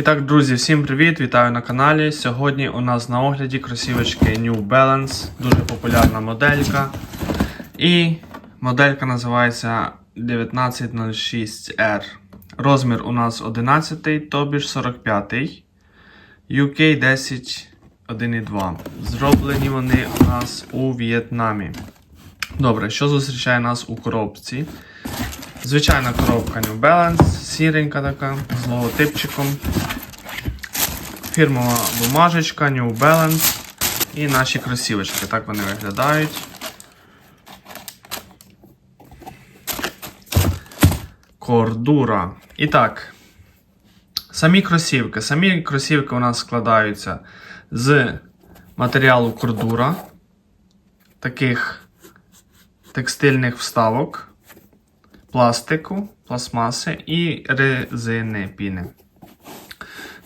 І так, друзі, всім привіт! Вітаю на каналі. Сьогодні у нас на огляді кросівочки New Balance, дуже популярна моделька. І моделька називається 1906R. Розмір у нас 11, тобі ж 45. UK 10 1.2. Зроблені вони у нас у В'єтнамі. Добре, що зустрічає нас у коробці? Звичайна коробка New Balance, сіренька така, з логотипчиком. Фірмова бумажечка, New Balance і наші кросівочки. Так вони виглядають. Кордура. І так, самі кросівки. Самі кросівки у нас складаються з матеріалу кордура, таких текстильних вставок пластику, пластмаси і резини піни.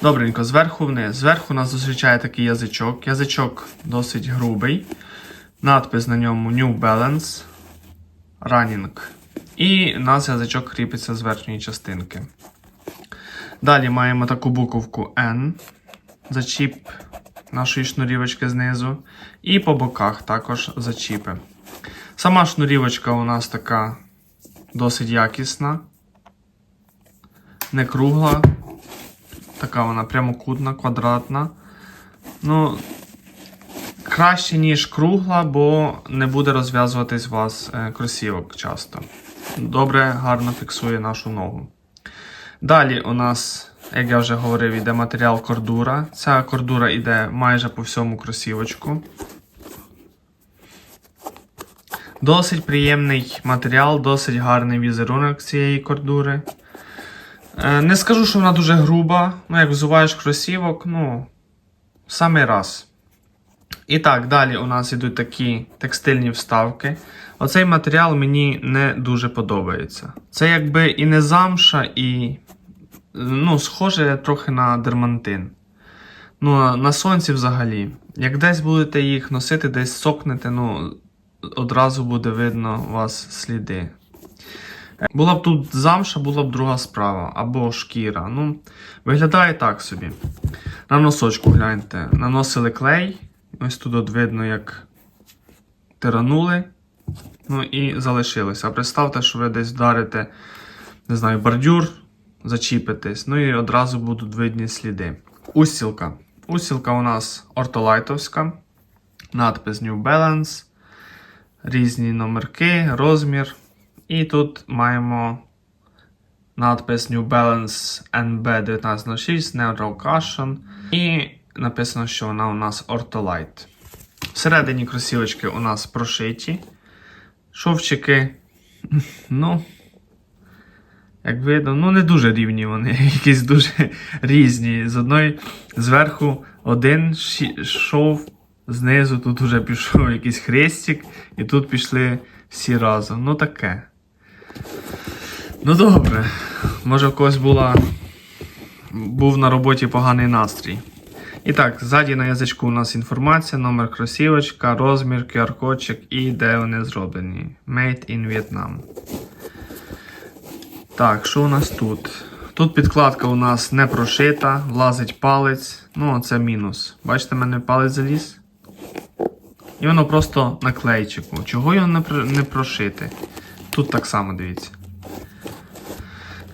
Добренько, зверху вниз. Зверху нас зустрічає такий язичок. Язичок досить грубий. Надпис на ньому New Balance Running. І у нас язичок кріпиться з верхньої частинки. Далі маємо таку буковку N. Зачіп нашої шнурівочки знизу. І по боках також зачіпи. Сама шнурівочка у нас така досить якісна, не кругла, така вона прямокутна, квадратна. Ну, краще, ніж кругла, бо не буде розв'язуватись у вас е, кросівок часто. Добре, гарно фіксує нашу ногу. Далі у нас, як я вже говорив, йде матеріал кордура. Ця кордура йде майже по всьому кросівочку. Досить приємний матеріал, досить гарний візерунок цієї кордури. Е, Не скажу, що вона дуже груба. Ну, як взуваєш кросівок, ну, в самий раз. І так, далі у нас йдуть такі текстильні вставки. Оцей матеріал мені не дуже подобається. Це якби і не замша, і ну, схоже трохи на дермантин. Ну, на сонці взагалі. Як десь будете їх носити, десь сокнете, ну, одразу буде видно у вас сліди. Була б тут замша, була б друга справа, або шкіра. Ну, виглядає так собі. На носочку гляньте. Наносили клей. Ось тут от видно, як тиранули. Ну і залишилося. Представте, що ви десь вдарите, не знаю, бордюр, зачіпитесь, ну і одразу будуть видні сліди. Устілка. Устілка у нас ортолайтовська. Надпис New Balance різні номерки, розмір. І тут маємо надпис New Balance NB1906 Neutral Cushion. І написано, що вона у нас Ortolite. Всередині кросівочки у нас прошиті. Шовчики, ну, як видно, ну не дуже рівні вони, якісь дуже різні. З одної зверху один шов, знизу тут вже пішов якийсь хрестик, і тут пішли всі разом. Ну таке. Ну добре. Може в когось була. Був на роботі поганий настрій. І так, ззаді на язичку у нас інформація, номер кросівочка, розмір, QR-кодчик і де вони зроблені. Made in Vietnam. Так, що у нас тут? Тут підкладка у нас не прошита, влазить палець. Ну, це мінус. Бачите, в мене палець заліз. І воно просто на клейчику. Чого його не, прошити? Тут так само дивіться.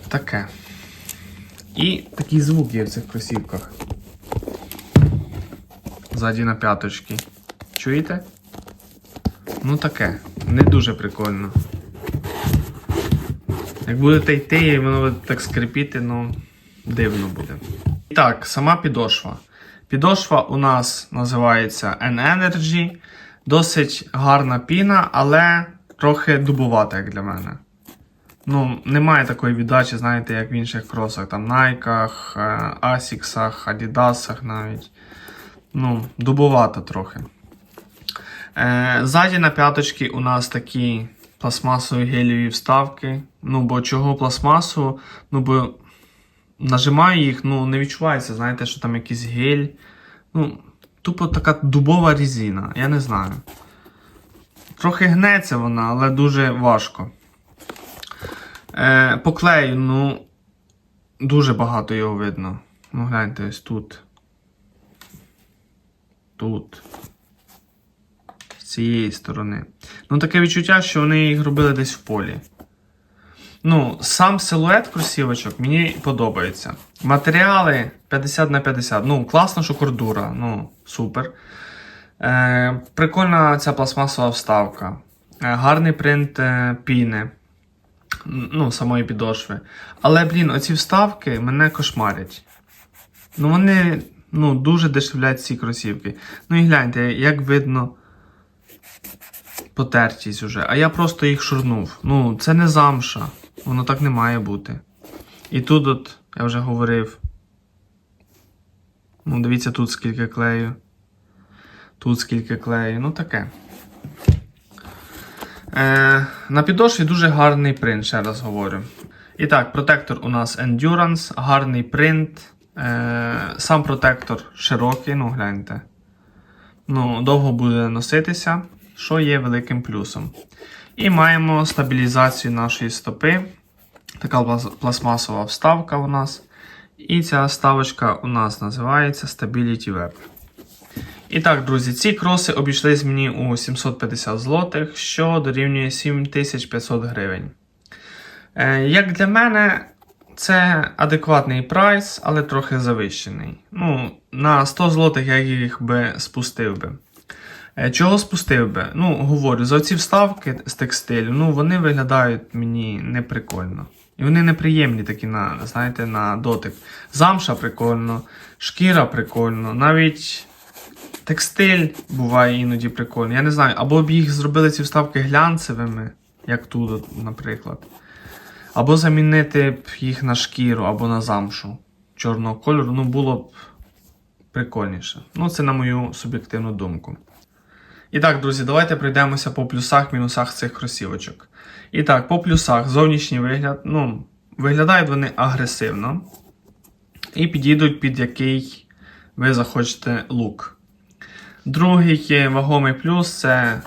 Таке. І такий звук є в цих кросівках. Ззаді на п'яточки. Чуєте? Ну таке. Не дуже прикольно. Як будете йти і воно буде так скрипіти, ну дивно буде. І так, сама підошва. Підошва у нас називається N-Energy. Досить гарна піна, але трохи дубовата, як для мене. Ну, немає такої віддачі, знаєте, як в інших кросах, там Nike, Asics, Adidas навіть. Ну, дубовато трохи. Е, ззаді на п'яточки у нас такі пластмасові геліві вставки. Ну, бо чого пластмасу? Ну, бо нажимаю їх, ну, не відчувається, знаєте, що там якийсь гель. Ну, тупо така дубова різина, я не знаю. Трохи гнеться вона, але дуже важко. Е, по клею, ну, дуже багато його видно. Ну, гляньте, ось тут. Тут. З цієї сторони. Ну, таке відчуття, що вони їх робили десь в полі. Ну, сам силует кросівочок мені подобається. Матеріали 50 на 50. Ну, класно, що кордура. Ну, супер. Е, прикольна ця пластмасова вставка. Е, гарний принт е, піни. Ну, самої підошви. Але, блін, оці вставки мене кошмарять. Ну, вони ну, дуже дешевлять ці кросівки. Ну і гляньте, як видно потертість уже. А я просто їх шурнув. Ну, це не замша. Воно так не має бути. І тут, от, я вже говорив. Ну, дивіться, тут скільки клею. Тут скільки клею. Ну таке. Е, на підошві дуже гарний принт, ще раз говорю. І так, протектор у нас Endurance, гарний принт. Е, сам протектор широкий, ну гляньте. Ну, довго буде носитися, що є великим плюсом. І маємо стабілізацію нашої стопи. Така пластмасова вставка у нас. І ця вставочка у нас називається Stability Web. І так, друзі, ці кроси обійшлись мені у 750 злотих, що дорівнює 7500 гривень. Е, як для мене, це адекватний прайс, але трохи завищений. Ну, на 100 злотих я їх би спустив би. Е, Чого спустив би? Ну, говорю, за ці вставки з текстилю, ну, вони виглядають мені неприкольно. І вони неприємні такі, на, знаєте, на дотик. Замша прикольно, шкіра прикольно, навіть текстиль буває іноді прикольний. Я не знаю, або б їх зробили ці вставки глянцевими, як тут, наприклад. Або замінити б їх на шкіру, або на замшу чорного кольору, ну було б прикольніше. Ну, це на мою суб'єктивну думку. І так, друзі, давайте пройдемося по плюсах, мінусах цих кросівочок. І так, по плюсах зовнішній вигляд. Ну, виглядають вони агресивно. І підійдуть під який ви захочете лук. Другий вагомий плюс це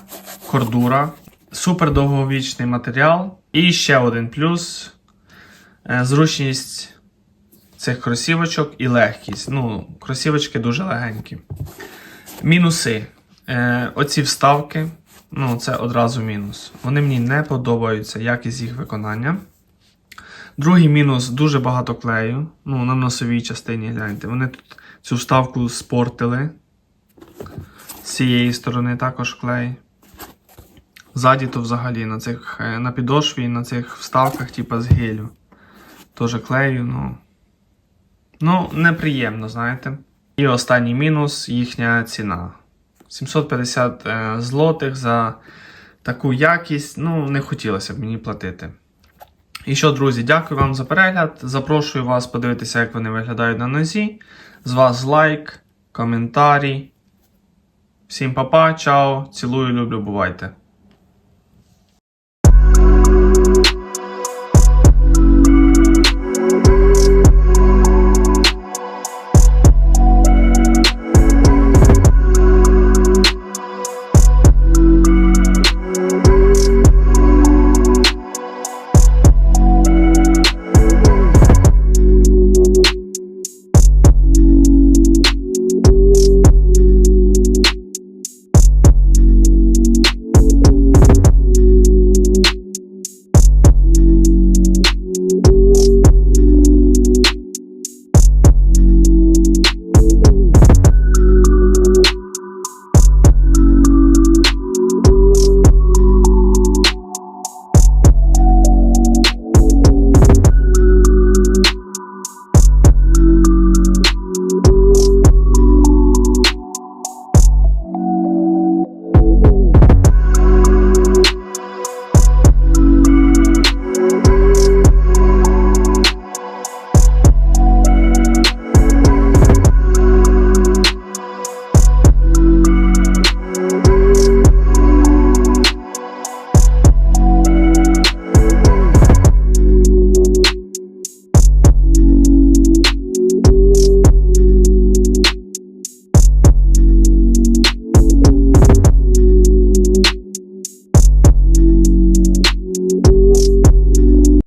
кордура. Супер довговічний матеріал. І ще один плюс е, зручність цих кросівочок і легкість. Ну, кросівочки дуже легенькі. Мінуси. Е, оці вставки, ну, це одразу мінус. Вони мені не подобаються, якість їх виконання. Другий мінус дуже багато клею. Ну, на носовій частині гляньте. Вони тут цю вставку спортили. З цієї сторони також клей. Ззаді то взагалі на цих е, на підошві і на цих вставках, типа з гелю. Теж клею, ну. Ну, неприємно, знаєте. І останній мінус їхня ціна. 750 е, злотих за таку якість. Ну, не хотілося б мені платити. І що, друзі, дякую вам за перегляд. Запрошую вас подивитися, як вони виглядають на нозі. З вас лайк, коментарі. Всім па-па, чао, цілую, люблю, бувайте.